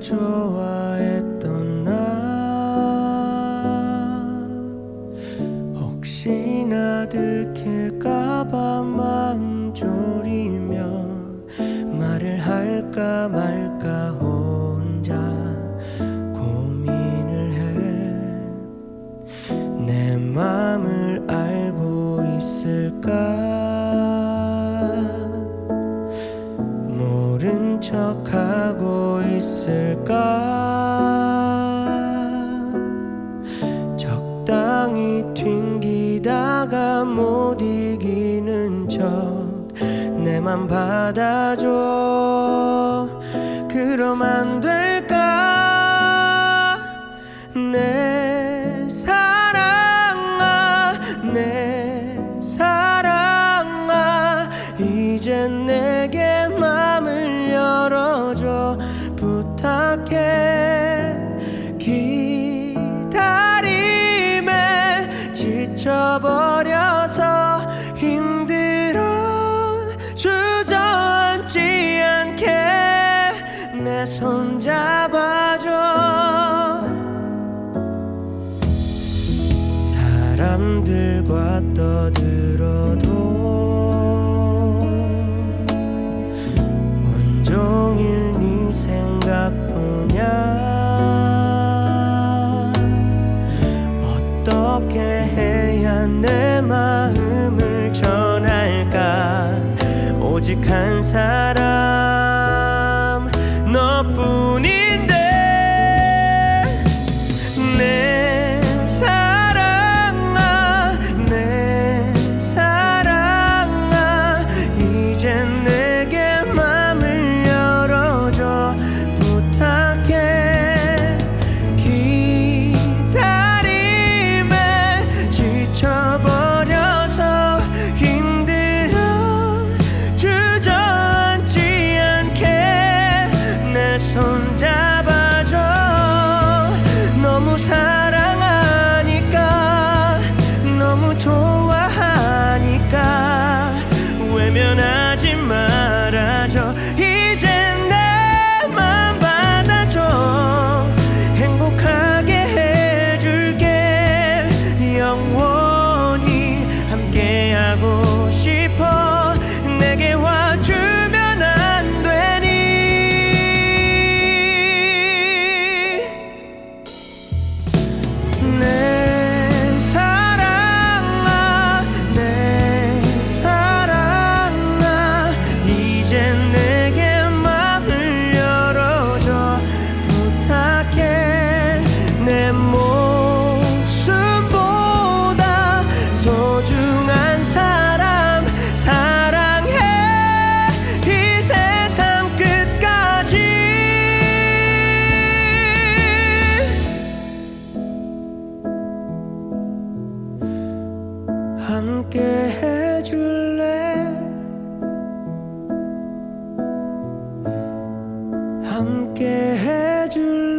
좋아했던 나. 혹시나 들킬까봐 마음 졸이며 말을 할까 말까 혼자 고민을 해내 맘을 알고 있을까? 있을까? 적당히 튕기다가 못 이기는 척내맘 받아줘. 그럼 안 될까? 내 부탁해. 기다림에 지쳐버려서 힘들어 주저앉지 않게 내 손 잡아줘. 사람들과 떠들 내 마음을 전할까? 오직 한 사람 하지 말아줘 함께 해줄래? 함께 해줄래?